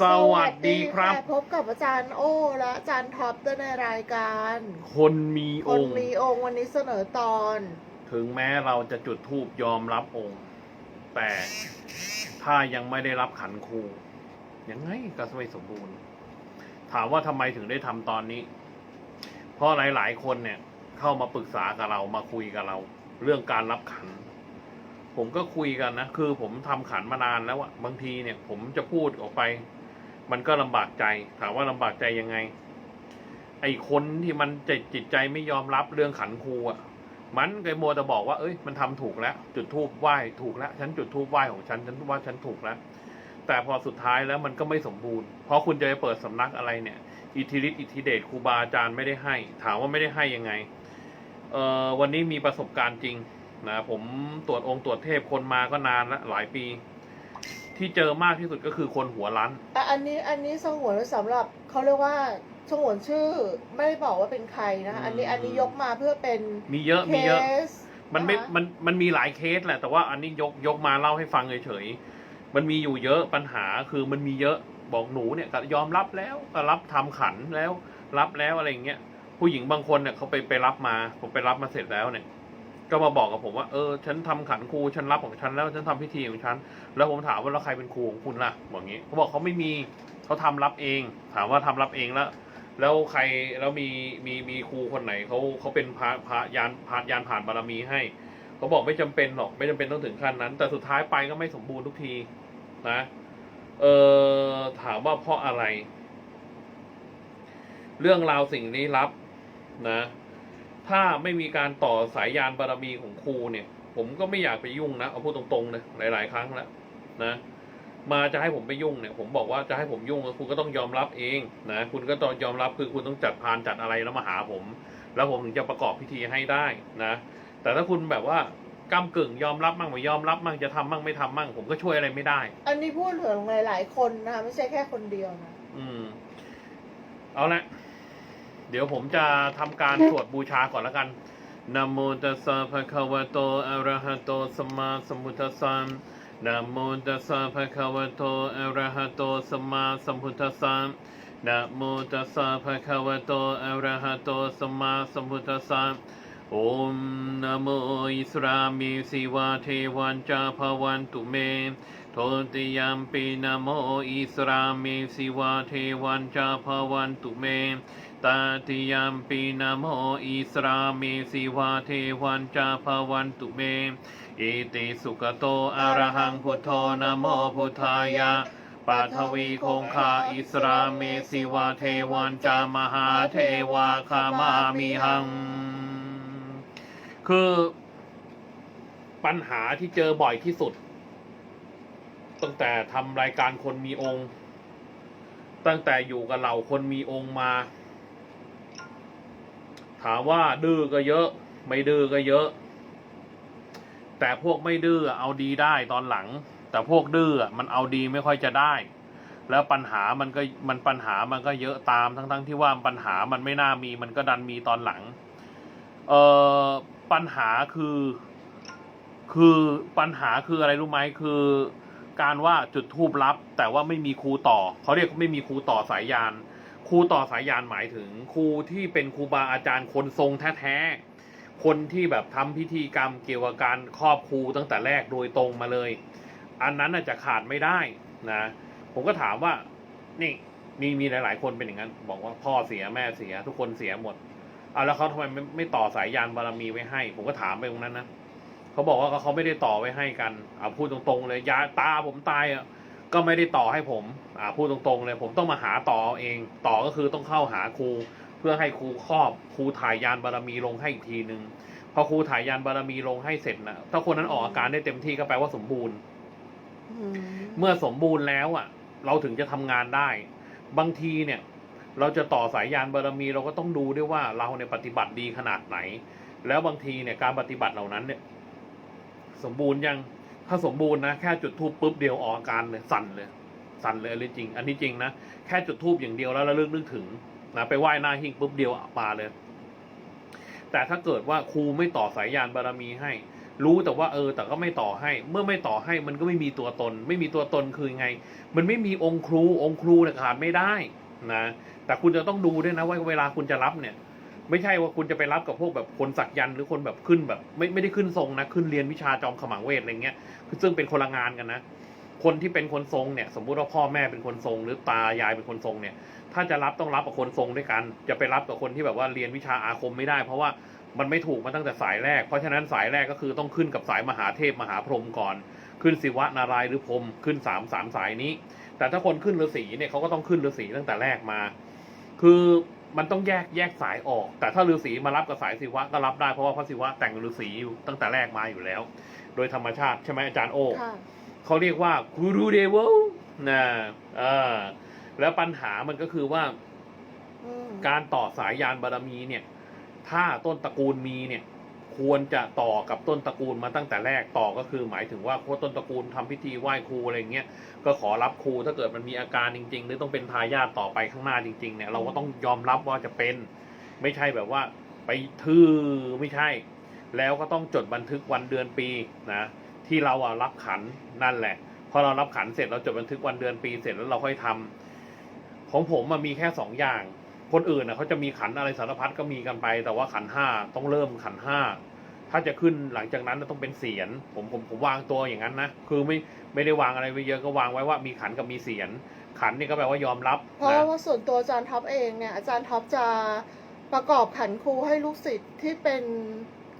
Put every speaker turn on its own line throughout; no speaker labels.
สวัสดีครับะ
พบกับอาจารย์โอ้และอาจารย์ท็อปด้วยในรายการ
คนมี
ค
อนงค์
มีองค์วันนี้เสนอตอน
ถึงแม้เราจะจุดธูปยอมรับองค์ แต่ถ้ายังไม่ได้รับขันครูยังไงก็ไม่สมบูรณ์ ถามว่าทำไมถึงได้ทำตอนนี้ เพราะหลาย ๆ คนเนี่ย เข้ามาปรึกษากับเรามาคุยกับเรา เรื่องการรับขัน ผมก็คุยกันนะ คือผมทำขันมานานแล้วอะบางทีเนี่ย ผมจะพูดออกไป มันก็ลำบากใจ ถามว่าลำบากใจยังไง ไอ้คนที่มันจิตจิตใจไม่ยอมรับเรื่องขันครูอะมันไกโมวแต่บอกว่า เอ้ย มันทำถูกแล้ว จุดทูบไหว้ถูกแล้วฉันจุดทูบไหว้ของฉันฉันว่าฉันถูกแล้วแต่พอสุดท้ายแล้วมันก็ไม่สมบูรณ์ เพราะคุณจะไปเปิดสำนักอะไรเนี่ย อิทธิฤทธิอิทธิเดชครูบาอาจารย์ไม่ได้ให้ ถามว่าไม่ได้ให้ยังไง เอ่อวันนี้มีประสบการณ์จริงนะผมตรวจองค์ตรวจเทพคนมาก็นานละหลายปี ที่เจอมากที่สุดก็คือคนหัวล้าน
อะอันนี้อันนี้สงวนไว้สำหรับเขาเรียกว่าสงวนชื่อไม่ได้บอกว่าเป็นใครนะคะอันนี้
อืม
อันนี้ยกมาเพื่อเป็น
มีเยอะ
เค
มีเยอะ
ส
มันไม่ะ
คะ
มันมันมีหลายเคสแหละแต่ว่าอันนี้ยกยกมาเล่าให้ฟังเฉยๆมันมีอยู่เยอะปัญหาคือมันมีเยอะบอกหนูเนี่ยก็ยอมรับแล้วก็รับทำขันแล้ว รับแล้วอะไรอย่างเงี้ยผู้หญิงบางคนเนี่ยเขาไปไปรับมาผมไปรับมาเสร็จแล้วเนี่ย ก็มาบอกกับผมว่าเออฉันทำขันครูฉันรับของฉันแล้วฉันทำพิธีของฉัน แล้วผมถามว่าแล้วใครเป็นครูของคุณล่ะบอกงี้เขาบอกเขาไม่มีเขาทำรับเอง ถามว่าทำรับเองแล้วแล้วใครแล้วมีมีมีครูคนไหนเขาเขาเป็นพระพระยานพระยานผ่านบารมีให้เขาบอกไม่จำเป็นหรอกไม่จำเป็นต้องถึงขั้นนั้น แต่สุดท้ายไปก็ไม่สมบูรณ์ทุกทีนะเออถามว่าเพราะอะไร เรื่องราวสิ่งลี้ลับนะ ถ้าไม่มีการต่อสายยานบารมีของครูเนี่ย ผมก็ไม่อยากไปยุ่งนะเอาพูดตรงๆเลยหลาย ๆ ครั้งแล้วนะมาจะให้ผมไปยุ่งเนี่ย ผมบอกว่าจะให้ผมยุ่งคุณก็ต้องยอมรับเองนะคุณก็ต้องยอมรับคือคุณต้องจัดพานจัดอะไรแล้วมาหาผม แล้วผมถึงจะประกอบพิธีให้ได้นะแต่ถ้าคุณแบบว่ากำกึ่งยอมรับมั่งไม่ยอมรับมั่งจะทำมั่งไม่ทำมั่ง ผมก็ช่วยอะไรไม่ได้
อันนี้พูดถึงหลายๆคนนะคะไม่ใช่แค่คนเดียวนะ
อืม เอาละ เดี๋ยวผมจะทำการสวดบูชาก่อนล้วกันนะโมตัสสะภะคะวะโตอะระหะโตสัมมาสัมพุทธัสสะนะโมตัสสะภะคะวะโตอะระหะโตสัมมาสัมพุทธัสสะนะโมตัสสะภะคะวะโตอะระหะโตสัมมาสัมพุทธัสสะโอมนะโมอิสรามิสิวาเทวันจาภวันตุเมโทติยมปีนะโมอิสรามิสิวาเทวันจาภวันตุเม ตาติยามปีนโมอิสราเมสิวาเทวันจาภวันตุเมอิติสุขโตอรหังพุทโธนโมพุทธายะปัทวีคงคาอิสราเมสิวาเทวันจามหาเทวาคามามิหัง คือปัญหาที่เจอบ่อยที่สุด ตั้งแต่ทำรายการคนมีองค์ ตั้งแต่อยู่กับเราคนมีองค์มา ถามว่าดื้อก็เยอะ ไม่ดื้อก็เยอะ แต่พวกไม่ดื้อเอาดีได้ตอนหลัง แต่พวกดื้อมันเอาดีไม่ค่อยจะได้ แล้วปัญหามันก็มันปัญหามันก็เยอะตามทั้งๆที่ว่าปัญหามันไม่น่ามีมันก็ดันมีตอนหลังเอ่อปัญหาคือ คือปัญหาคืออะไรรู้ไหมคือการว่าจุดทูบรับ แต่ว่าไม่มีครูต่อเขาเรียกไม่มีครูต่อสายยาน ครูต่อสายยานหมายถึงครูที่เป็นครูบาอาจารย์คนทรงแท้ๆ คนที่แบบทำพิธีกรรมเกี่ยวกับการครอบครูตั้งแต่แรกโดยตรงมาเลย อันนั้นน่ะจะขาดไม่ได้นะ ผมก็ถามว่า นี่มีมีหลาย ๆ คนเป็นอย่างนั้น บอกว่าพ่อเสียแม่เสีย ทุกคนเสียหมดเอาแล้วเขาทำไมไม่ไม่ต่อสายยานบารมีไว้ให้ ผมก็ถามไปตรงนั้นนะเขาบอกว่าเขาไม่ได้ต่อไว้ให้กันเอาพูดตรงๆเลยยาตาผมตายอะ ก็ไม่ได้ต่อให้ผมอ่าพูดตรงๆเลย ผมต้องมาหาต่อเอาเอง ต่อก็คือต้องเข้าหาครู เพื่อให้ครูครอบครูถ่ายยานบารมีลงให้อีกทีนึงพอครูถ่ายยานบารมีลงให้เสร็จนะถ้าคนนั้นออกอาการได้เต็มที่ก็แปลว่าสมบูรณ์
อืม
เมื่อสมบูรณ์แล้วอะ เราถึงจะทำงานได้ บางทีเนี่ย เราจะต่อสายยานบารมีเราก็ต้องดูด้วยว่าเราเนี่ยปฏิบัติดีขนาดไหน แล้วบางทีเนี่ยการปฏิบัติเหล่านั้นเนี่ย สมบูรณ์ยัง ถ้าสมบูรณ์นะแค่จุดทูบปุ๊บเดียวออกอาการเลยสั่นเลย สั่นเลยอันนี้จริง อันนี้จริงนะแค่จุดทูบอย่างเดียวแล้วระลึกนึกถึงนะไปไหว้หน้าหิ้งปุ๊บเดียวมาเลย แต่ถ้าเกิดว่าครูไม่ต่อสายยานบารมีให้ รู้แต่ว่าเออ แต่ก็ไม่ต่อให้ เมื่อไม่ต่อให้มันก็ไม่มีตัวตน ไม่มีตัวตนคือไง มันไม่มีองค์ครูองค์ครูเนี่ยขาดไม่ได้นะแต่คุณจะต้องดูด้วยนะว่าเวลาคุณจะรับเนี่ย ไม่ใช่ว่าคุณจะไปรับกับพวกแบบคนสักยันต์หรือคนแบบขึ้นแบบ ไม่ไม่ได้ขึ้นทรงนะ ขึ้นเรียนวิชาจอมขมังเวทอะไรเงี้ย ซึ่งเป็นคนละงานกันนะ คนที่เป็นคนทรงเนี่ย สมมุติว่าพ่อแม่เป็นคนทรง หรือตายายเป็นคนทรงเนี่ย ถ้าจะรับต้องรับกับคนทรงด้วยกัน จะไปรับกับคนที่แบบว่าเรียนวิชาอาคมไม่ได้ เพราะว่ามันไม่ถูกมาตั้งแต่สายแรก เพราะฉะนั้นสายแรกก็คือต้องขึ้นกับสายมหาเทพมหาพรหมก่อน ขึ้นศิวะนารายหรือพรหมขึ้นสามสามสายนี้ แต่ถ้าคนขึ้นฤาษีเนี่ยเขาก็ต้องขึ้นฤาษีตั้งแต่แรกมา คือมันต้องแยกแยกสายออก แต่ถ้าฤาษีมารับกับสายศิวะก็รับได้เพราะว่าพระศิวะแต่งฤาษีอยู่ตั้งแต่แรกมาอยู่แล้ว ดยธรรมชาติใช่ไหมอาจารย์โอ
ค่ะ
เขาเรียกว่ากูรูเดวลนะเออแล้วปัญหามันก็คือว่า
อืม
การต่อสายยานบารมีเนี่ย ถ้าต้นตระกูลมีเนี่ย ควรจะต่อกับต้นตระกูลมาตั้งแต่แรกต่อก็คือหมายถึงว่าโคต้นตระกูลทำพิธีไหว้ครูอะไรเงี้ยก็ขอรับครูถ้าเกิดมันมีอาการจริง ๆ หรือต้องเป็นทายาทต่อไปข้างหน้าจริง ๆ เนี่ยเราก็ต้องยอมรับว่าจะเป็น ไม่ใช่แบบว่า ไปทื่อไม่ใช่ แล้วก็ต้องจดบันทึกวันเดือนปีนะที่เราอะรับขันนั่นแหละพอเรารับขันเสร็จเราจดบันทึกวันเดือนปีเสร็จแล้วเราค่อยทำของผมมันมีแค่สองอย่าง คนอื่นนะเขาจะมีขันอะไรสารพัดก็มีกันไป แต่ว่าขันห้าต้องเริ่มขันห้าถ้าจะขึ้นหลังจากนั้นต้องเป็นเสียนผมผมผมวางตัวอย่างนั้นนะคือไม่ไม่ได้วางอะไรไว้เยอะก็วางไว้ว่ามีขันกับมีเสียน ขันนี่ก็แปลว่ายอมรับ
เพราะว่าส่วนตัวอาจารย์ท็อปเองเนี่ยอาจารย์ท็อปจะประกอบขันครูให้ลูกศิษย์ที่เป็น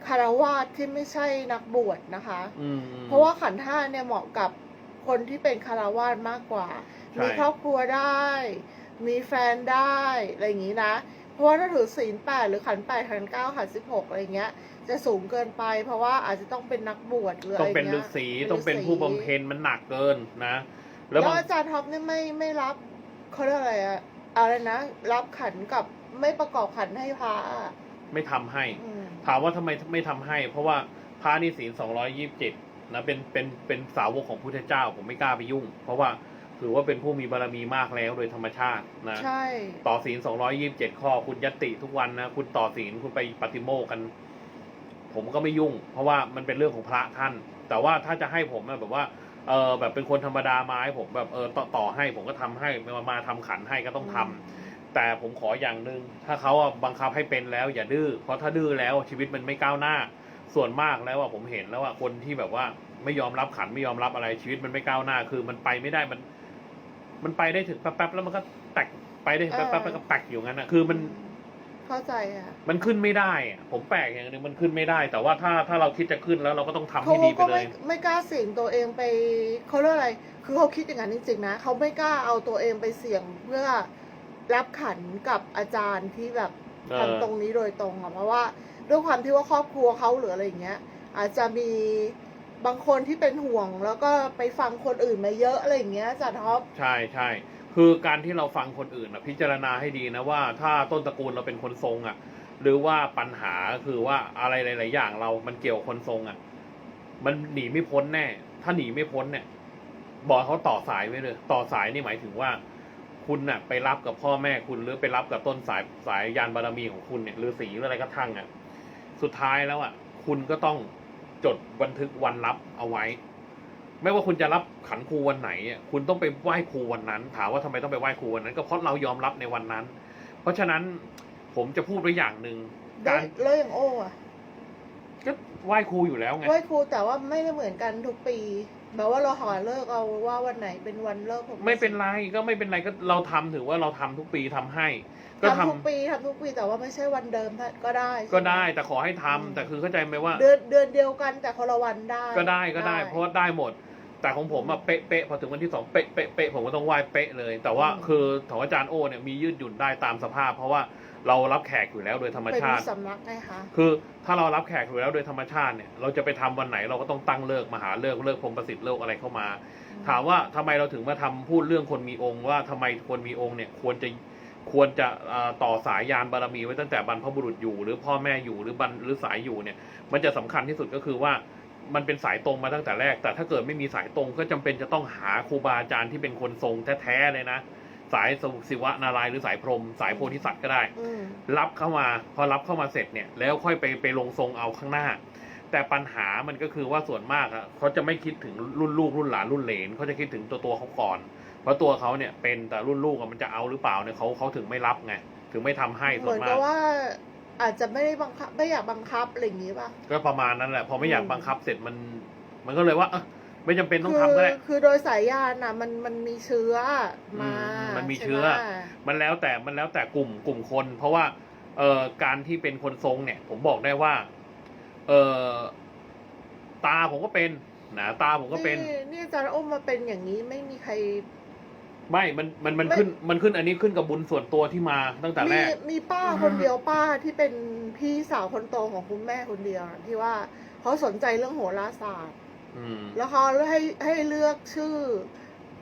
คารวาสที่ไม่ใช่นักบวชนะคะ
อืม
เพราะว่าขันห้าเนี่ยเหมาะกับคนที่เป็นคารวาสมากกว่า
ใช่
มีครอบครัวได้ มีแฟนได้อะไรอย่างนี้นะ เพราะว่าถ้าถือศีลแปดหรือขันแปดขันเก้าขันสิบหกอะไรเงี้ย จะสูงเกินไป เพราะว่าอาจจะต้องเป็นนักบวชหรืออะ
ต้อ
ไรง
เป็น
เงี้ย
ฤาษีต้องเป็นผู้บำเพ็ญมันหนักเกินนะ แล้
แล้วว
บาง
อาจารย์ท็อปเนี่ยไม่ไม่รับเขาเรียกอะไรอะอะไรนะ รับขันกับไม่ประกอบขันให้พระอะ
ไม่ทำให้
อืม
ถามว่าทำไมไม่ทำให้ เพราะว่าพระนี่ศีลสองร้อยยี่สิบเจ็ดนะเป็นเป็นเป็นสาวกของพุทธเจ้าผมไม่กล้าไปยุ่ง เพราะว่าถือว่าเป็นผู้มีบารมีมากแล้วโดยธรรมชาตินะ
ใช่
ต่อศีลสองร้อยยี่สิบเจ็ดข้อคุณยตติทุกวันนะคุณต่อศีลคุณไปปฏิโมกข์กัน ผมก็ไม่ยุ่ง เพราะว่ามันเป็นเรื่องของพระท่าน แต่ว่าถ้าจะให้ผมอะแบบว่าเออแบบเป็นคนธรรมดามาให้ผมแบบเออต่อต่อให้ผมก็ทำให้มามาทำขันให้ก็ต้องทำ แต่ผมขออย่างหนึ่งถ้าเขาอะบังคับให้เป็นแล้ว อย่าดื้อเพราะถ้าดื้อแล้วชีวิตมันไม่ก้าวหน้า ส่วนมากแล้วอะผมเห็นแล้วว่าคนที่แบบว่าไม่ยอมรับขันไม่ยอมรับอะไรชีวิตมันไม่ก้าวหน้า คือมันไปไม่ได้มัน มันไปได้ถึงแป๊บๆแล้วมันก็แตกไปได้ถึงแป๊บๆแล้วก็แตกอยู่งั้นอะคือมัน
เข้าใจอะ
มันขึ้นไม่ได้อะผมแปลกอย่างหนึงมันขึ้นไม่ได้ แต่ว่าถ้าถ้าเราคิดจะขึ้นแล้วเราก็ต้องทำ
เขา
ให้ดีไป
ก็
เล
ไม่
ย
ไม่กล้าเสี่ยงตัวเองไปเขาเรียกอะไร คือเขาคิดอย่างนั้นจริงๆนะเขาไม่กล้าเอาตัวเองไปเสี่ยงเพื่อ รับขันกับอาจารย์ที่แบบ
เออ
ทำตรงนี้โดยตรงอะเพราะว่าด้วยความที่ว่าครอบครัวเขาหรืออะไรอย่างเงี้ย อาจจะมีบางคนที่เป็นห่วง แล้วก็ไปฟังคนอื่นมาเยอะอะไรอย่างเงี้ยอาจารย์ท็อป
ใช่ใช่คือการที่เราฟังคนอื่นนะพิจารณาให้ดีนะว่าถ้าต้นตระกูลเราเป็นคนทรงอะ หรือว่าปัญหาคือว่าอะไรหลาย ๆ อย่างเรามันเกี่ยวกับคนทรงอะ มันหนีไม่พ้นแน่ ถ้าหนีไม่พ้นเนี่ย บอกเขาต่อสายไว้เลย ต่อสายนี่หมายถึงว่า คุณน่ะ ไปรับกับพ่อแม่คุณหรือไปรับกับต้นสายสายยานบารมีของคุณเนี่ยหรือสีหรืออะไรก็ทั้งอะ สุดท้ายแล้วอะ คุณก็ต้องจดบันทึกวันรับเอาไว้ ไม่ว่าคุณจะรับขันครูวันไหนอะคุณต้องไปไหว้ครูวันนั้น ถามว่าทำไมต้องไปไหว้ครูวันนั้น ก็เพราะเรายอมรับในวันนั้น เพราะฉะนั้นผมจะพูดไว้อย่างหนึ่ง
แล้
กาวร
แล้วอย่างโอ้อะ
ก็ไหว้ครูอยู่แล้วไง
ไหว้ครูแต่ว่าไม่ได้เหมือนกันทุกปี แบบว่าเราหาเลิกเอาว่าวันไหนเป็นวันเลิกของ
ไม่เป็นไรก็ไม่เป็นไรก็เราทำถือว่าเราทำทุกปีทำให้ ก็ทำ
ทำทุกปีทำทุกปีแต่ว่าไม่ใช่วันเดิมก็ได้
ก็ได้แต่ขอให้ทำแต่คือเข้าใจไหมว่า
เดือนเดือนเดียวกันแต่คนละวันได้
ก็ได้ก็ได้ เพราะว่าได้หมด แต่ของผมอะเป๊ะเป๊ะพอถึงวันที่สองเป๊ะเป๊ะเป๊ะผมก็ต้องไหว้เป๊ะเลย แต่ว่าคือของอาจารย์โอเนี่ยมียืดหยุ่นได้ตามสภาพ เพราะว่า เรารับแขกอยู่แล้วโดยธรรม
เป็น
ชาติ
สำนักไงคะ
คือถ้าเรารับแขกอยู่แล้วโดยธรรมชาติเนี่ยเราจะไปทำวันไหนเราก็ต้องตั้งเลิกษ์มหาเลิกษ์เลิกษ์พรหมประสิทธิ์เลิกษ์อะไรเข้ามา ถามว่าทำไมเราถึงมาทำพูดเรื่องคนมีองค์ ว่าทำไมคนมีองค์เนี่ยควรจะควรจะเอ่อต่อสายยานบารมีไว้ตั้งแต่บรรพบุรุษอยู่ หรือพ่อแม่อยู่หรือบรรหรือสายอยู่เนี่ย มันจะสำคัญที่สุดก็คือว่ามันเป็นสายตรงมาตั้งแต่แรก แต่ถ้าเกิดไม่มีสายตรงก็จำเป็นจะต้องหาครูบาอาจารย์ที่เป็นคนทรงแท้ๆเลยนะ สายศิวะนารายณ์หรือสายพรหมสายโพธิสัตว์ก็ได้
อืม
รับเข้ามาพอรับเข้ามาเสร็จเนี่ยแล้วค่อยไปไปลงทรงเอาข้างหน้า แต่ปัญหามันก็คือว่าส่วนมากอะเขาจะไม่คิดถึงรุ่นลูกรุ่นหลานรุ่นเหลนเขาจะคิดถึงตัวตัวเขาก่อน เพราะตัวเขาเนี่ยเป็นแต่รุ่นลูกอะมันจะเอาหรือเปล่าเนี่ยเขาเขาถึงไม่รับไงถึงไม่ทำให้
เห
ส่ว
มือนน
มา
กับ
ก
ว่า อาจจะไม่ได้บังคับไม่อยากบังคับอะไรอย่างนี้ป่ะ
ก็ประมาณนั้นแหละพอไม่อยาก
อืม
บังคับเสร็จมัน มันก็เลยว่าเออ ไม่จำเป็นต้อง
คื
ทำก็ได้
คือโดยสายยานน่ะมันมันมีเชื้อมา
อืมมันมี
ใไห
เชื้อมันแล้วแต่มันแล้วแต่กลุ่มกลุ่มคน เพราะว่าเอ่อการที่เป็นคนทรงเนี่ย ผมบอกได้ว่า เอ่อตาผมก็เป็นนะตาผมก็เป็น
นี่อาจารย์อ้มมาเป็นอย่างนี้ไม่มีใคร
ไม่มันมันมัน
ไม่
ขึ้นมันขึ้นอันนี้ขึ้นกับบุญส่วนตัวที่มาตั้งแต่แร
มี
ก
มีป้าคนเดียวป้าที่เป็นพี่สาวคนโตของคุณแม่คนเดียวน่ะที่ว่าเขาสนใจเรื่องโหราศาสตร์
อืม
แล้วเขาให้ให้เลือกชื่อ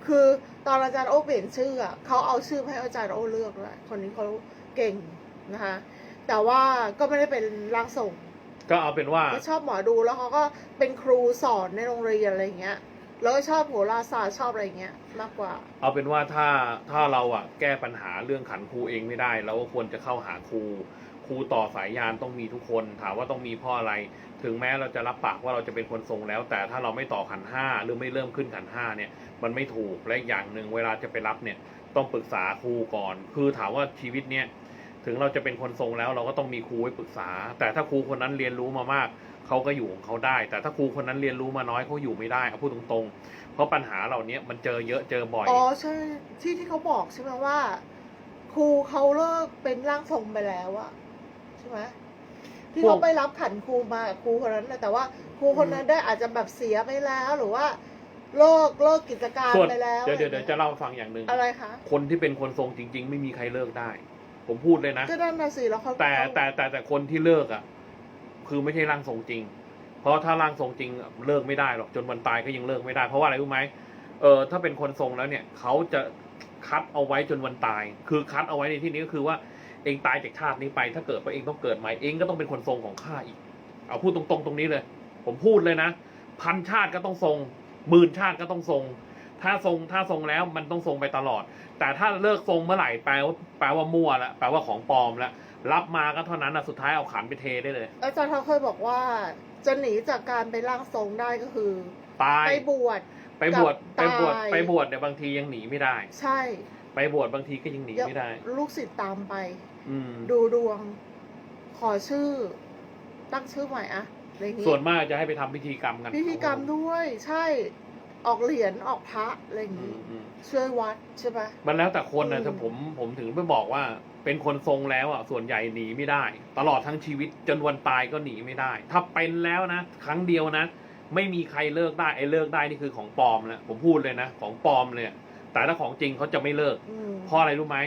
คือตอนอาจารย์โอเปลี่ยนชื่ออะเขาเอาชื่อมาให้อาจารย์โอเลือกด้วยคนนี้เขาเก่งนะคะ แต่ว่าก็ไม่ได้เป็นร่างทรง
ก็เอาเป็นว่า
ก็ชอบหมอดูแล้วเขาก็เป็นครูสอนในโรงเรียนอะไรอย่างเงี้ย แล้วก็ชอบโหราศาสตร์ชอบอะไรอย่างเงี้ยมากกว่า
เอาเป็นว่าถ้าถ้าเราอะแก้ปัญหาเรื่องขันครูเองไม่ได้เราก็ควรจะเข้าหาครูครูต่อสายยานต้องมีทุกคนถามว่าต้องมีเพ่ออะไร ถึงแม้เราจะรับปากว่าเราจะเป็นคนทรงแล้ว แต่ถ้าเราไม่ต่อขันห้าหรือไม่เริ่มขึ้นขันห้าเนี่ยมันไม่ถูกและอย่างหนึ่งเวลาจะไปรับเนี่ยต้องปรึกษาครูก่อน คือถามว่าชีวิตเนี่ยถึงเราจะเป็นคนทรงแล้วเราก็ต้องมีครูไว้ปรึกษา แต่ถ้าครูคนนั้นเรียนรู้มามากเขาก็อยู่ของเขาได้ แต่ถ้าครูคนนั้นเรียนรู้มาน้อยเขาอยู่ไม่ได้เอาพูดตรงๆ เพราะปัญหาเหล่านี้มันเจอเยอะเจอบ่อย
อ๋อใช่ที่ที่เขาบอกใช่ไหมว่า ครูเขาเลิกเป็นร่างทรงไปแล้วอะใช่ไหม ที่
พวก
เขาไปรับขันครูมากับครูคนนั้นนะแต่ว่าครูคนนั้นได้อาจจะแบบเสียไปแล้วหรือว่าเลิกเลิกกิจการ
ส่วน
ไปแล้ว
เดี๋ยวเดี๋ยว
อ
เดี๋ยว
ไร
จะ
งี้
เล่าให้ฟังอย่างหนึ่ง
อะไรคะ
คนที่เป็นคนทรงจริง ๆ ไม่มีใครเลิกได้ ผมพูดเลยนะ
ก็นั่นน่ะสิแล้วเขา
แต่
เขา
แต่แต่แต่คนที่เลิกอะ คือไม่ใช่ร่างทรงจริง เพราะถ้าร่างทรงจริงเลิกไม่ได้หรอกจนวันตายก็ยังเลิกไม่ได้เพราะว่าอะไรรู้ไหมเออถ้าเป็นคนทรงแล้วเนี่ยเขาจะคัดเอาไว้จนวันตาย คือคัดเอาไว้ในที่นี้ก็คือว่าเองตายจากชาตินี้ไป ถ้าเกิดว่าเองต้องเกิดใหม่เองก็ต้องเป็นคนทรงของข้าอีก เอาพูดตรงๆ ตรงนี้เลย ผมพูดเลยนะ พันชาติก็ต้องทรงหมื่นชาติก็ต้องทรง ถ้าทรงถ้าทรงแล้วมันต้องทรงไปตลอด แต่ถ้าเลิกทรงเมื่อไหร่แปลว่าแปลว่ามั่วละแปลว่าของปลอมละรับมาก็เท่านั้นนะสุดท้ายเอาขันไปเทได้เลย
อาจารย์เขาเคยบอกว่าจะหนีจากการเป็นร่างทรงได้ก็คือ
ตาย
ไปบวช
ไปบวชไป
กับบ
วช
ตาย
ไปบวชเนี่ยบางทียังหนีไม่ได้
ใช่
ไปบวชบางทีก็ยังหนีไม่ได้
ลูกศิษย์ตามไป
อืม
ดูดวง ขอชื่อ ตั้งชื่อใหม่อะอะไรอย่างงี้
ส่วนมากจะให้ไปทำพิธีกรรมกัน
พิธีกรรมด้วย ใช่ ออกเหรียญออกพระอะไรอย่าง
อื
งี้
มอืม
ช่วยวัดใช่ปะ
มันแล้วแต่คนนะ
อืม
แต่ผมผมถึงไปบอกว่า เป็นคนทรงแล้วอะส่วนใหญ่หนีไม่ได้ ตลอดทั้งชีวิตจนวันตายก็หนีไม่ได้ ถ้าเป็นแล้วนะครั้งเดียวนะ ไม่มีใครเลิกได้ไอ้เลิกได้นี่คือของปลอมแล้วผมพูดเลยนะ ของปลอมเลยอะ แต่ถ้าของจริงเขาจะไม่เลิก
อืม
เพราะอะไรรู้ไหม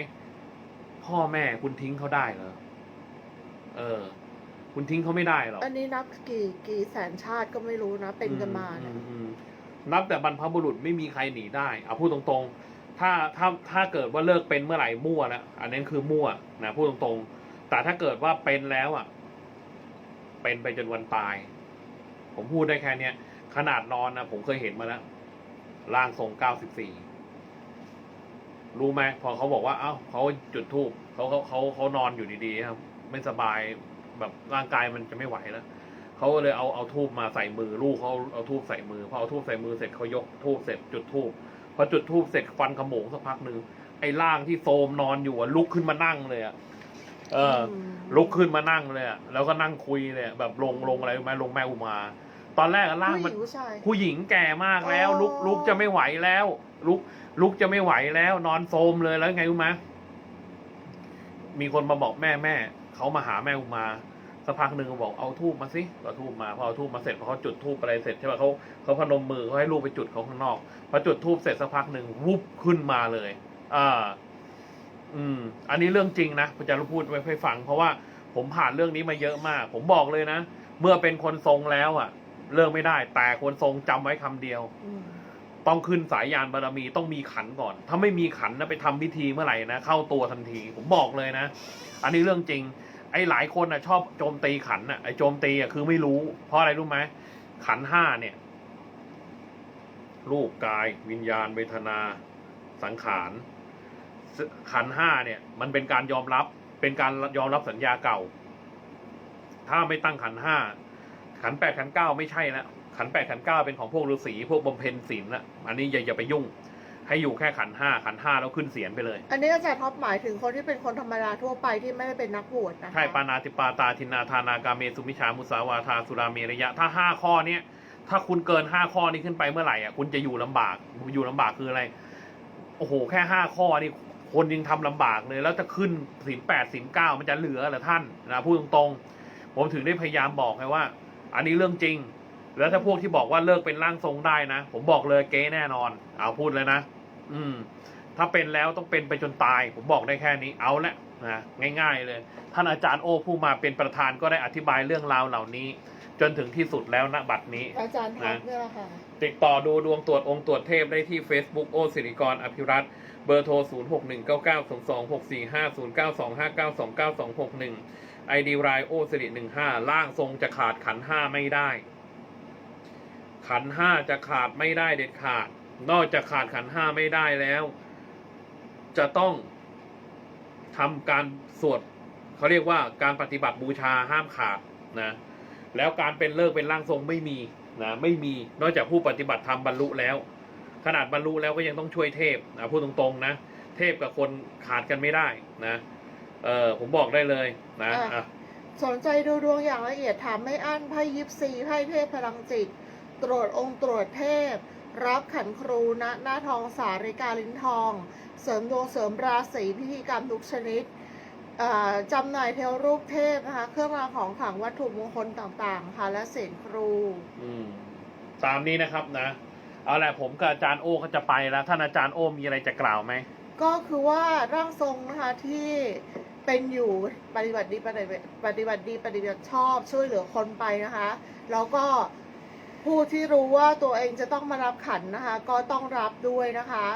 พ่อแม่คุณทิ้งเขาได้เหรอเออ คุณทิ้งเขาไม่ได้หรอก
อันนี้นับกี่กี่แสนชาติก็ไม่รู้นะ เป็นกันมาเนี่ย
อืมอืมนับแต่บรรพบุรุษไม่มีใครหนีได้เอาพูดตรงๆ ถ้าถ้าถ้าเกิดว่าเลิกเป็นเมื่อไหร่มั่วแล้วอันนั้นคือมั่วนะพูดตรงๆ แต่ถ้าเกิดว่าเป็นแล้วอะ เป็นไปจนวันตาย ผมพูดได้แค่เนี้ยขนาดนอนนะผมเคยเห็นมาแล้วร่างทรงเก้าสิบสี่ รู้ไหมพอเขาบอกว่า เอ้าเขาจุดทูบเขาเขาเขาเขานอนอยู่ดีๆครับ ไม่สบายแบบร่างกายมันจะไม่ไหวแล้วเขาก็เลยเอาเอาทูบมาใส่มือลูกเขาเอาทูบใส่มือพอเอาทูบใส่มือเสร็จเขายกทูบเสร็จจุดทูบพอจุดทูบเสร็จฟันขโมงสักพักหนึ่งไอ้ร่างที่โซมนอนอยู่อะลุกขึ้นมานั่งเลยอะเอออ
ม
ลุกขึ้นมานั่งเลยอะแล้วก็นั่งคุยเลยอะแบบลงลงอะไรรู้ไหมลงแม่อุมา ตอนแรกอะร่าง
ผู้ห
มัน
ญิงผู้ชาย
ผู้หญิงแก่มากแล้ว
อ๋อ
ลุกลุกจะไม่ไหวแล้ว ลุกลุกจะไม่ไหวแล้ว นอนโซมเลยแล้วไงรู้ไหมมีคนมาบอกแม่แม่เขามาหาแม่อุมาสักพักหนึ่งก็บอกเอาทูบมาสิเอาทูบมาพอเอาทูบมาเสร็จพอเขาจุดทูบอะไรเสร็จใช่ป่ะเขาเขาพนมมือเขาให้ลูกไปจุดเขาข้างนอกพอจุดทูบเสร็จสักพักหนึ่งวุบขึ้นมาเลยอ่าอืม อันนี้เรื่องจริงนะผมจะพูดไว้ให้ฟัง เพราะว่าผมผ่านเรื่องนี้มาเยอะมาก ผมบอกเลยนะ เมื่อเป็นคนทรงแล้วอะ เลิกไม่ได้ แต่คนทรงจำไว้คำเดียว
อืม
ต้องขึ้นสายยานบารมีต้องมีขันก่อน ถ้าไม่มีขันนะไปทำพิธีเมื่อไหร่นะเข้าตัวทันที ผมบอกเลยนะ อันนี้เรื่องจริง ไอ้หลายคนนะชอบโจมตีขันนะไอ้โจมตีอะคือไม่รู้ เพราะอะไรรู้ไหมขันห้าเนี่ย รูปกายวิญญาณเวทนา สังขารสขันห้าเนี่ย มันเป็นการยอมรับเป็นการยอมรับสัญญาเก่า ถ้าไม่ตั้งขันห้า ขันแปดขันเก้าไม่ใช่นะขันแปดขันเก้าเป็นของพวกฤาษีพวกบำเพ็ญศีลนะอันนี้อย่าอย่าไปยุ่ง ให้อยู่แค่ขันห้าขันห้าแล้วขึ้นเสียนไปเลย
อันนี้อาจารย์ท็อปหมายถึงคนที่เป็นคนธรรมดาทั่วไปที่ไม่ได้เป็นนักบวชนะคะ
ใช่ปานาติปาตาทินนาทานากาเมสุมิชามุสาวาทาสุราเมรยะ ถ้าห้าข้อเนี้ยถ้าคุณเกินห้าข้อนี้ขึ้นไปเมื่อไหร่อะคุณจะอยู่ลำบากอยู่ลำบากคืออะไร โอ้โห แค่ห้าข้อนี่คนยังทำลำบากเลย แล้วจะขึ้นสินแปดสินเก้ามันจะเหลือเหรอท่านนะพูดตรงๆผมถึงได้พยายามบอกไงว่า อันนี้เรื่องจริง แล้วถ้าพวกที่บอกว่าเลิกเป็นร่างทรงได้นะ ผมบอกเลยเก๊แน่นอน เอาพูดเลยนะ อืม ถ้าเป็นแล้วต้องเป็นไปจนตาย ผมบอกได้แค่นี้เอาละนะง่าย ๆ เลย ท่านอาจารย์โอผู้มาเป็นประธานก็ได้อธิบายเรื่องราวเหล่านี้ จนถึงที่สุดแล้วณบัดนี้
อาจารย์ท็อปเนี่ยแหละค่ะ
ติดต่อดูดวงตรวจองค์ตรวจเทพได้ที่ Facebook โอสิริกรอภิรัตน์เบอร์โทร 0 6 1 9 9 2 2 6 4 5 0 9 2 5 9 2 9 2 6 1 ID รายโอสิริ15ล่างทรงจะขาดขันห้าไม่ได้ ขันห้าจะขาดไม่ได้เด็ดขาด นอกจากขาดขันห้าไม่ได้แล้ว จะต้องทำการสวดเขาเรียกว่าการปฏิบัติบูชาห้ามขาดนะแล้วการเป็นเลิกเป็นร่างทรงไม่มีนะไม่มีนอกจากผู้ปฏิบัติธรรมบรรลุแล้ว ขนาดบรรลุแล้วก็ยังต้องช่วยเทพนะพูดตรงๆนะ เทพกับคนขาดกันไม่ได้นะ เออผมบอกได้เลยนะ
อะ
อะ
สนใจดูดวงอย่างละเอียดถามไม่อั้นไพ่ยิปซีไพ่เทพพลังจิต ตรวจองค์ตรวจเทพ รับขันครูณหน้าทองสาริกาลิ้นทอง เสริมดวงเสริมราศีพิธีกรรมทุกชนิดอ่าจำหน่ายเทวรูปเทพนะคะ เครื่องรางของขลังวัตถุมงคลต่างๆ ค่ะ และเศษครู
อืมตามนี้นะครับนะ เอาแหละผมกับอาจารย์โอก็จะไปแล้ว ท่านอาจารย์โอมีอะไรจะกล่าวไหม
ก็คือว่าร่างทรงนะคะที่ เป็นอยู่ปฏิบัติดีปฏิบัติปฏิบัติดีปฏิบัติชอบช่วยเหลือคนไปนะคะ แล้วก็ผู้ที่รู้ว่าตัวเองจะต้องมารับขันนะคะ ก็ต้องรับด้วยนะคะ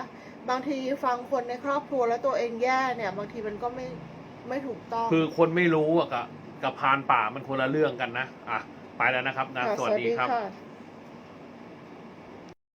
บางทีฟังคนในครอบครัวแล้วตัวเองแย่เนี่ย บางทีมันก็ไม่ไม่ถูกต้อง
คือคนไม่รู้อะกับกับพรานป่ามันคนละเรื่องกันนะอะไปแล้วนะครับนะ
ค่ะ
สวัสดีครับ
ค่ะ